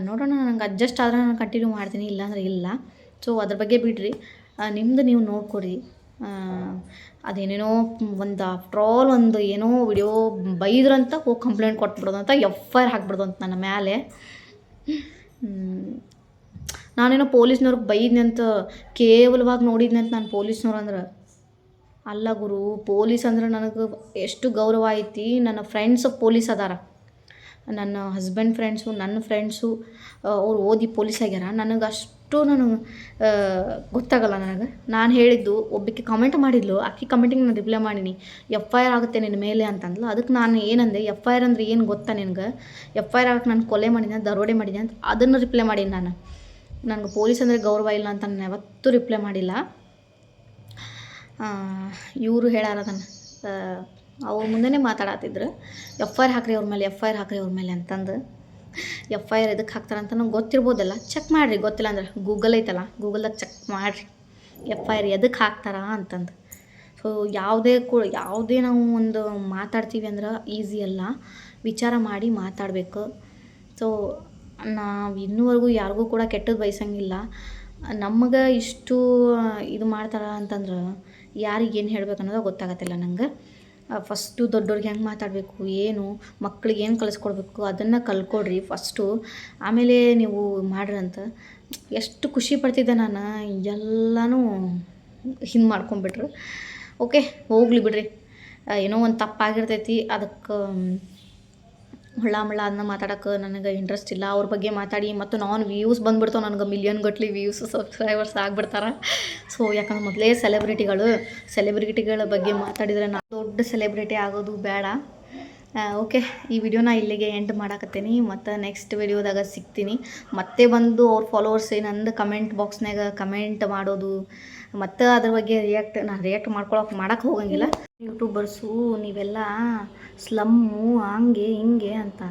ನೋಡೋಣ. ನಂಗೆ ಅಡ್ಜಸ್ಟ್ ಆದ್ರೆ ನಾನು ಕಂಟಿನ್ಯೂ ಮಾಡ್ತೀನಿ, ಇಲ್ಲಾಂದ್ರೆ ಇಲ್ಲ. ಸೊ ಅದ್ರ ಬಗ್ಗೆ ಬಿಡ್ರಿ. ನಿಮ್ಮದು ನೀವು ನೋಡ್ಕೊರಿ. ಅದೇನೇನೋ ಒಂದು ಆಫ್ಟರ್ ಆಲ್ ಒಂದು ಏನೋ ವಿಡಿಯೋ ಬೈದ್ರಂತ ಹೋಗಿ ಕಂಪ್ಲೇಂಟ್ ಕೊಟ್ಬಿಡೋದು ಅಂತ ಎಫ್ ಐ ಆರ್ ಹಾಕ್ಬಿಡೋದು ಅಂತ ನನ್ನ ಮೇಲೆ. ನಾನೇನೋ ಪೊಲೀಸ್ನವ್ರಿಗೆ ಅಂತ ಕೇವಲವಾಗಿ ನೋಡಿದ್ನಿ ಅಂತ ನಾನು ಪೊಲೀಸ್ನವ್ರು ಅಂದ್ರೆ. ಅಲ್ಲ ಗುರು, ಪೊಲೀಸ್ ಅಂದ್ರೆ ನನಗೆ ಎಷ್ಟು ಗೌರವ ಐತಿ. ನನ್ನ ಫ್ರೆಂಡ್ಸ್ ಪೊಲೀಸ್ ಅದಾರ. ನನ್ನ ಹಸ್ಬೆಂಡ್ ಫ್ರೆಂಡ್ಸು ನನ್ನ ಫ್ರೆಂಡ್ಸು ಅವ್ರು ಓದಿ ಪೊಲೀಸ್ ಆಗ್ಯಾರ. ನನಗೆ ಅಷ್ಟು ನಾನು ಆ, ಗೊತ್ತಾಗಲ್ಲ ನನಗೆ. ನಾನು ಹೇಳಿದ್ದು ಒಬ್ಬಕ್ಕೆ ಕಮೆಂಟ್ ಮಾಡಿದ್ಲು ಆಕೆ ಕಮೆಂಟಿಗೆ ನಾನು ರಿಪ್ಲೈ ಮಾಡೀನಿ ಎಫ್ ಐ ಆರ್ ಆಗುತ್ತೆ ನಿನ್ನ ಮೇಲೆ ಅಂತಂದ್ಲು. ಅದಕ್ಕೆ ನಾನು ಏನಂದೆ ಎಫ್ ಐ ಆರ್ ಅಂದ್ರೆ ಏನು ಗೊತ್ತಾ ನಿನಗೆ? ಎಫ್ ಐ ಆರ್ ಆಗಕ್ಕೆ ನಾನು ಕೊಲೆ ಮಾಡಿದ್ದೆ ದರೋಡೆ ಮಾಡಿದ್ದೆ ಅಂತ ಅದನ್ನು ರಿಪ್ಲೈ ಮಾಡೀನಿ ನಾನು. ನನಗೆ ಪೊಲೀಸ್ ಅಂದರೆ ಗೌರವ ಇಲ್ಲ ಅಂತ ನಾನು ಯಾವತ್ತೂ ರಿಪ್ಲೈ ಮಾಡಿಲ್ಲ. ಇವರು ಹೇಳಾರ ನಾನು ಅವ್ರ ಮುಂದೆನೇ ಮಾತಾಡತ್ತಿದ್ರು ಎಫ್ ಐ ಆರ್ ಹಾಕ್ರಿ ಅವ್ರ ಮೇಲೆ ಎಫ್ ಐ ಆರ್ ಹಾಕ್ರಿ ಅವ್ರ ಮೇಲೆ ಅಂತಂದು. ಎಫ್ ಐ ಆರ್ ಎದಕ್ಕೆ ಹಾಕ್ತಾರಂತ ನಂಗೆ ಗೊತ್ತಿರ್ಬೋದಲ್ಲ. ಚೆಕ್ ಮಾಡಿರಿ, ಗೊತ್ತಿಲ್ಲ ಅಂದ್ರೆ ಗೂಗಲ್ ಐತಲ್ಲ ಗೂಗಲ್ದಾಗ ಚೆಕ್ ಮಾಡಿರಿ. ಎಫ್ ಐ ಆರ್ ಎದಕ್ಕೆ ಹಾಕ್ತಾರ ಅಂತಂದು. ಸೊ ಯಾವುದೇ ಕೂಡ ಯಾವುದೇ ನಾವು ಒಂದು ಮಾತಾಡ್ತೀವಿ ಅಂದ್ರೆ ಈಸಿ ಅಲ್ಲ. ವಿಚಾರ ಮಾಡಿ ಮಾತಾಡಬೇಕು. ಸೊ ನಾವು ಇನ್ನೂವರೆಗೂ ಯಾರಿಗೂ ಕೂಡ ಕೆಟ್ಟದ್ದು ಬಯಸಂಗಿಲ್ಲ ನಮಗೆ ಇಷ್ಟು ಇದು ಮಾಡ್ತಾರೆ ಅಂತಂದ್ರೆ ಯಾರಿಗೇನು ಹೇಳ್ಬೇಕು ಅನ್ನೋದು ಗೊತ್ತಾಗತ್ತಿಲ್ಲ ನಂಗೆ. ಫಸ್ಟು ದೊಡ್ಡವ್ರಿಗೆ ಹೆಂಗೆ ಮಾತಾಡಬೇಕು, ಏನು, ಮಕ್ಳಿಗೆ ಏನು ಕಲಿಸ್ಕೊಡ್ಬೇಕು ಅದನ್ನು ಕಲ್ಕೊಡ್ರಿ ಫಸ್ಟು ಆಮೇಲೆ ನೀವು ಮಾಡ್ರಂತ. ಎಷ್ಟು ಖುಷಿ ಪಡ್ತಿದ್ದೆ ನಾನು, ಎಲ್ಲನೂ ಹಿಂಗೆ ಮಾಡ್ಕೊಂಬಿಟ್ರು. ಓಕೆ ಹೋಗ್ಲಿ ಬಿಡ್ರಿ. ಏನೋ ಒಂದು ತಪ್ಪಾಗಿರ್ತೈತಿ, ಅದಕ್ಕೆ ಹುಳ್ಳ ಮುಳ್ಳ ಅದನ್ನ ಮಾತಾಡೋಕೆ ನನಗೆ ಇಂಟ್ರೆಸ್ಟ್ ಇಲ್ಲ. ಅವ್ರ ಬಗ್ಗೆ ಮಾತಾಡಿ ಮತ್ತು ನಾನು ವ್ಯೂಸ್ ಬಂದ್ಬಿಡ್ತಾವೆ ನನಗೆ ಮಿಲಿಯನ್ ಗಟ್ಲೆ ವ್ಯೂಸ್ ಸಬ್ಸ್ಕ್ರೈಬರ್ಸ್ ಆಗ್ಬಿಡ್ತಾರೆ. ಸೊ ಯಾಕಂದ್ರೆ ಮೊದಲೇ ಸೆಲೆಬ್ರಿಟಿಗಳು ಸೆಲೆಬ್ರಿಟಿಗಳ ಬಗ್ಗೆ ಮಾತಾಡಿದರೆ ನಾನು ದೊಡ್ಡ ಸೆಲೆಬ್ರಿಟಿ ಆಗೋದು ಬೇಡ. ಓಕೆ ಈ ವಿಡಿಯೋನ ಇಲ್ಲಿಗೆ ಎಂಡ್ ಮಾಡಾಕತ್ತೀನಿ. ಮತ್ತು ನೆಕ್ಸ್ಟ್ ವಿಡಿಯೋದಾಗ ಸಿಗ್ತೀನಿ. ಮತ್ತೆ ಬಂದು ಅವ್ರ ಫಾಲೋವರ್ಸ್ ಏನಂದು ಕಮೆಂಟ್ ಬಾಕ್ಸ್ನಾಗ ಕಮೆಂಟ್ ಮಾಡೋದು. ಮತ್ತು ಅದ್ರ ಬಗ್ಗೆ ರಿಯಾಕ್ಟ್ ನಾನು ರಿಯಾಕ್ಟ್ ಮಾಡ್ಕೊಳಕ್ಕೆ ಮಾಡಕ್ ಹೋಗಂಗಿಲ್ಲ. ಯೂಟ್ಯೂಬರ್ಸು ನೀವೆಲ್ಲ ಸ್ಲಮ್ಮು, ಹಂಗೆ, ಹಿಂಗೆ ಅಂತ.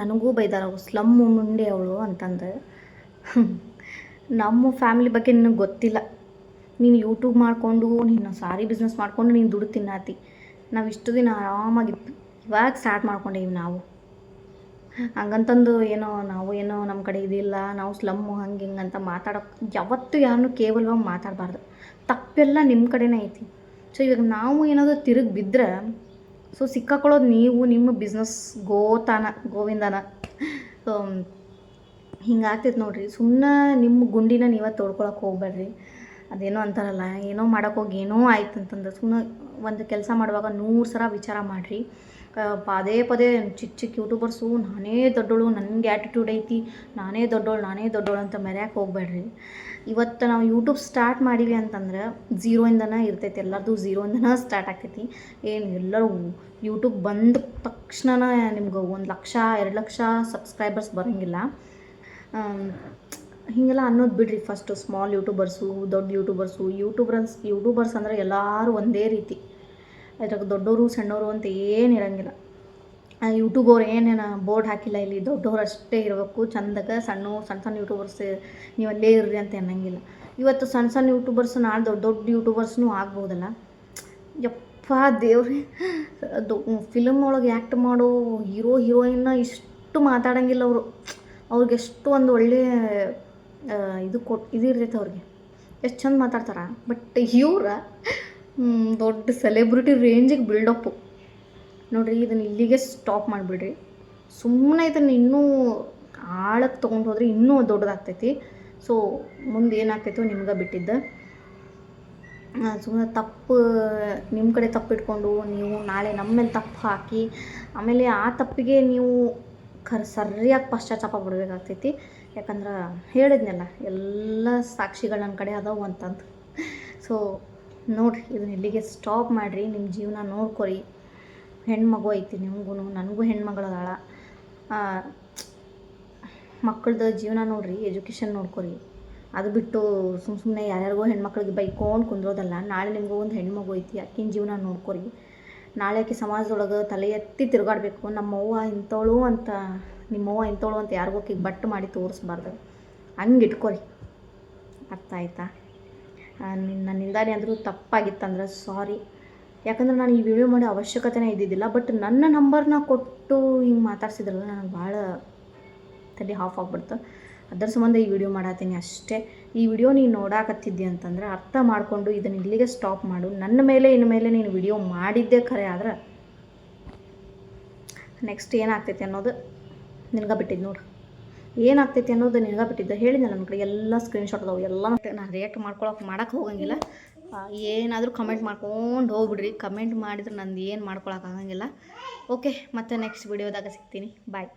ನನಗೂ ಬೈದಾರ ಅವು ಸ್ಲಮ್ಮು ಮುಂಡೆ ಅವಳು ಅಂತಂದು. ನಮ್ಮ ಫ್ಯಾಮಿಲಿ ಬಗ್ಗೆ ನಿನಗೆ ಗೊತ್ತಿಲ್ಲ. ನೀನು ಯೂಟ್ಯೂಬ್ ಮಾಡಿಕೊಂಡು, ನೀನು ಸಾರಿ ಬಿಸ್ನೆಸ್ ಮಾಡಿಕೊಂಡು, ನೀನು ದುಡ್ಡು ತಿನ್ನಾತಿ. ನಾವು ಇಷ್ಟು ದಿನ ಆರಾಮಾಗಿತ್ತು ಇವಾಗ ಸ್ಟಾರ್ಟ್ ಮಾಡ್ಕೊಂಡೀವಿ ನಾವು. ಹಂಗಂತಂದು ಏನೋ ನಾವು ಏನೋ ನಮ್ಮ ಕಡೆ ಇದಿಲ್ಲ ನಾವು ಸ್ಲಮ್ಮು ಹಂಗೆ ಹಿಂಗೆ ಅಂತ ಮಾತಾಡೋಕೆ ಯಾವತ್ತೂ ಯಾರನ್ನೂ ಕೇವಲವಾಗಿ ಮಾತಾಡಬಾರ್ದು. ತಪ್ಪೆಲ್ಲ ನಿಮ್ಮ ಕಡೆನೇ ಐತಿ. ಸೊ ಇವಾಗ ನಾವು ಏನಾದರೂ ತಿರುಗಿ ಬಿದ್ದರೆ ಸೊ ಸಿಕ್ಕಾಕೊಳ್ಳೋದು ನೀವು ನಿಮ್ಮ ಬಿಸ್ನೆಸ್ ಗೋತಾನ, ಗೋವಿಂದನ. ಸೊ ಹಿಂಗಾಗ್ತೈತೆ ನೋಡಿರಿ. ಸುಮ್ಮನೆ ನಿಮ್ಮ ಗುಂಡಿನ ನೀವೇ ತೋಡ್ಕೊಳಕ್ಕೆ ಹೋಗ್ಬೇಡ್ರಿ. ಅದೇನೋ ಅಂತಾರಲ್ಲ, ಏನೋ ಮಾಡೋಕ್ಕೋಗಿ ಏನೋ ಆಯ್ತು ಅಂತಂದ್ರೆ ಸುಮ್ಮನೆ ಒಂದು ಕೆಲಸ ಮಾಡುವಾಗ ನೂರು ಸಲ ವಿಚಾರ ಮಾಡಿರಿ. ಪದೇ ಪದೇ ಚಿಕ್ಕ ಚಿಕ್ಕ ಯೂಟ್ಯೂಬರ್ಸು, ನಾನೇ ದೊಡ್ಡೋಳು, ನನಗೆ ಆ್ಯಟಿಟ್ಯೂಡ್ ಐತಿ, ನಾನೇ ದೊಡ್ಡೋಳು ನಾನೇ ದೊಡ್ಡೋಳು ಅಂತ ಮೆರ್ಯಾಕೆ ಹೋಗ್ಬೇಡ್ರಿ. ಇವತ್ತು ನಾವು ಯೂಟ್ಯೂಬ್ ಸ್ಟಾರ್ಟ್ ಮಾಡೀವಿ ಅಂತಂದ್ರೆ ಝೀರೋಯಿಂದನೇ ಇರ್ತೈತಿ, ಎಲ್ಲರದು ಝೀರೋಯಿಂದನೇ ಸ್ಟಾರ್ಟ್ ಆಗ್ತೈತಿ. ಏನು ಎಲ್ಲರೂ ಯೂಟ್ಯೂಬ್ ಬಂದ ತಕ್ಷಣ ನಿಮ್ಗೆ ಒಂದು ಲಕ್ಷ, ಎರಡು ಲಕ್ಷ ಸಬ್ಸ್ಕ್ರೈಬರ್ಸ್ ಬರೋಂಗಿಲ್ಲ. ಹೀಗೆಲ್ಲ ಅನ್ನೋದು ಬಿಡ್ರಿ ಫಸ್ಟು ಸ್ಮಾಲ್ ಯೂಟ್ಯೂಬರ್ಸು, ದೊಡ್ಡ ಯೂಟ್ಯೂಬರ್ಸು. ಯೂಟ್ಯೂಬರ್ಸ್ ಯೂಟ್ಯೂಬರ್ಸ್ ಅಂದರೆ ಎಲ್ಲರೂ ಒಂದೇ ರೀತಿ. ಅದ್ರಾಗ ದೊಡ್ಡವರು ಸಣ್ಣವರು ಅಂತ ಏನು ಇರಂಗಿಲ್ಲ. ಯೂಟ್ಯೂಬ್ ಅವ್ರು ಏನೇನು ಬೋರ್ಡ್ ಹಾಕಿಲ್ಲ ಇಲ್ಲಿ ದೊಡ್ಡವ್ರು ಅಷ್ಟೇ ಇರಬೇಕು. ಚಂದಕ್ಕೆ ಸಣ್ಣ ಸಣ್ಣ ಸಣ್ಣ ಯೂಟ್ಯೂಬರ್ಸ್ ನೀವು ಅಲ್ಲೇ ಇರ್ರಿ ಅಂತ ಅನ್ನಂಗಿಲ್ಲ. ಇವತ್ತು ಸಣ್ಣ ಸಣ್ಣ ಯೂಟ್ಯೂಬರ್ಸ್, ನಾಳೆ ದೊಡ್ಡ ದೊಡ್ಡ ಯೂಟ್ಯೂಬರ್ಸ್ನೂ ಆಗ್ಬೋದಲ್ಲ? ಯಪ್ಪ ದೇವ್ರಿ. ಫಿಲಮ್ ಒಳಗೆ ಆ್ಯಕ್ಟ್ ಮಾಡೋ ಹೀರೋ ಹೀರೋಯಿನ್ನ ಇಷ್ಟು ಮಾತಾಡಂಗಿಲ್ಲ ಅವರು. ಅವ್ರಿಗೆ ಎಷ್ಟು ಒಂದು ಒಳ್ಳೆ ಇದು ಕೊಟ್ಟು ಇದು ಇರ್ತೈತೆ ಅವ್ರಿಗೆ. ಎಷ್ಟು ಚಂದ ಮಾತಾಡ್ತಾರೆ? ಬಟ್ ಇವ್ರ ದೊಡ್ಡ ಸೆಲೆಬ್ರಿಟಿ ರೇಂಜಿಗೆ ಬಿಲ್ಡಪ್ಪು ನೋಡಿರಿ, ಇದನ್ನು ಇಲ್ಲಿಗೆ ಸ್ಟಾಪ್ ಮಾಡಿಬಿಡ್ರಿ. ಸುಮ್ಮನೆ ಇದನ್ನು ಇನ್ನೂ ಆಳಕ್ಕೆ ತೊಗೊಂಡು ಹೋದ್ರೆ ಇನ್ನೂ ದೊಡ್ಡದಾಗ್ತೈತಿ. ಸೊ ಮುಂದೆ ಏನಾಗ್ತೈತೋ ನಿಮ್ಗೆ ಬಿಟ್ಟಿದ್ದ. ಸುಮ್ಮನೆ ತಪ್ಪು ನಿಮ್ಮ ಕಡೆ ತಪ್ಪಿಟ್ಕೊಂಡು ನೀವು ನಾಳೆ ನಮ್ಮ ಮೇಲೆ ತಪ್ಪು ಹಾಕಿ, ಆಮೇಲೆ ಆ ತಪ್ಪಿಗೆ ನೀವು ಖರ್ ಸರಿಯಾಗಿ ಪಶ್ಚಾತ್ತಾಪ ಬಿಡಬೇಕಾಗ್ತೈತಿ ಯಾಕಂದ್ರೆ ಹೇಳಿದ್ನಲ್ಲ, ಎಲ್ಲ ಸಾಕ್ಷಿಗಳು ನನ್ನ ಕಡೆ ಅದಾವು ಅಂತಂದು. ಸೊ ನೋಡಿರಿ, ಇದನ್ನ ಇಲ್ಲಿಗೆ ಸ್ಟಾಪ್ ಮಾಡಿರಿ ನಿಮ್ಮ ಜೀವನ ನೋಡ್ಕೊರಿ. ಹೆಣ್ಮಗು ಐತಿ ನಿಮಗೂ ನನಗೂ ಹೆಣ್ಮಗಳದಾಳ. ಮಕ್ಕಳದ ಜೀವನ ನೋಡ್ರಿ ಎಜುಕೇಷನ್ ನೋಡ್ಕೊರಿ. ಅದು ಬಿಟ್ಟು ಸುಮ್ಮ ಸುಮ್ಮನೆ ಯಾರ್ಯಾರಿಗೋ ಹೆಣ್ಮಕ್ಳಿಗೆ ಬೈಕೊಂಡು ಕುಂದ್ರೋದಲ್ಲ, ನಾಳೆ ನಿಮಗೂ ಒಂದು ಹೆಣ್ಮಗು ಐತಿ, ಅಕ್ಕಿನ ಜೀವನ ನೋಡ್ಕೊರಿ. ನಾಳೆ ಆಕಿ ಸಮಾಜದೊಳಗೆ ತಲೆ ಎತ್ತಿ ತಿರುಗಾಡಬೇಕು ನಮ್ಮವ್ವ ಇಂಥವಳು ಅಂತ ನಿಮ್ಮವ್ವ ಇಂಥವಳು ಅಂತ ಯಾರಿಗೂ ಆಕಿಗೆ ಬಟ್ಟು ಮಾಡಿ ತೋರಿಸ್ಬಾರ್ದು. ಹಂಗೆ ಇಟ್ಕೊರಿ. ಅರ್ಥ ಆಯ್ತಾ? ನನ್ನಿಂದಾನೇ ಅಂದರೂ ತಪ್ಪಾಗಿತ್ತಂದ್ರೆ ಸಾರಿ ಯಾಕಂದ್ರೆ ನಾನು ಈ ವಿಡಿಯೋ ಮಾಡೋ ಅವಶ್ಯಕತೆನೇ ಇದ್ದಿದ್ದಿಲ್ಲ ಬಟ್ ನನ್ನ ನಂಬರ್ನ ಕೊಟ್ಟು ಹಿಂಗೆ ಮಾತಾಡ್ಸಿದ್ರಲ್ಲ, ನನಗೆ ಭಾಳ ತಲೆ ಹಾಫ್ ಆಗ್ಬಿಡ್ತು. ಅದರ ಸಂಬಂಧ ಈ ವಿಡಿಯೋ ಮಾಡತ್ತೀನಿ ಅಷ್ಟೇ. ಈ ವಿಡಿಯೋ ನೀನು ನೋಡಾಕತ್ತಿದ್ದಿ ಅಂತಂದ್ರೆ ಅರ್ಥ ಮಾಡಿಕೊಂಡು ಇದನ್ನು ಇಲ್ಲಿಗೆ ಸ್ಟಾಪ್ ಮಾಡು. ನನ್ನ ಮೇಲೆ ಇನ್ನು ಮೇಲೆ ನೀನು ವಿಡಿಯೋ ಮಾಡಿದ್ದೇ ಖರೆ, ಆದ್ರೆ ನೆಕ್ಸ್ಟ್ ಏನಾಗ್ತೈತಿ ಅನ್ನೋದು ನಿನಗೆ ಬಿಟ್ಟಿದ್ದು ನೋಡು. ಏನಾಗ್ತೈತಿ ಅನ್ನೋದು ನಿನಗೆ ಬಿಟ್ಟಿದ್ದೆ ನನ್ನ ಕಡೆ ಎಲ್ಲ ಸ್ಕ್ರೀನ್ಶಾಟ್ ಅದಾವೆ, ಎಲ್ಲ ನಾನು ರಿಯಾಕ್ಟ್ ಮಾಡ್ಕೊಳಕ್ಕೆ ಮಾಡೋಕೆ ಹೋಗಂಗಿಲ್ಲ. ಏನಾದರೂ ಕಮೆಂಟ್ ಮಾಡ್ಕೊಂಡು ಹೋಗ್ಬಿಡ್ರಿ. ಕಮೆಂಟ್ ಮಾಡಿದ್ರೆ ನಂದು ಏನು ಮಾಡ್ಕೊಳಕ್ಕೆ ಆಗಂಗಿಲ್ಲ. ಓಕೆ ಮತ್ತೆ ನೆಕ್ಸ್ಟ್ ವಿಡಿಯೋದಾಗ ಸಿಗ್ತೀನಿ. ಬಾಯ್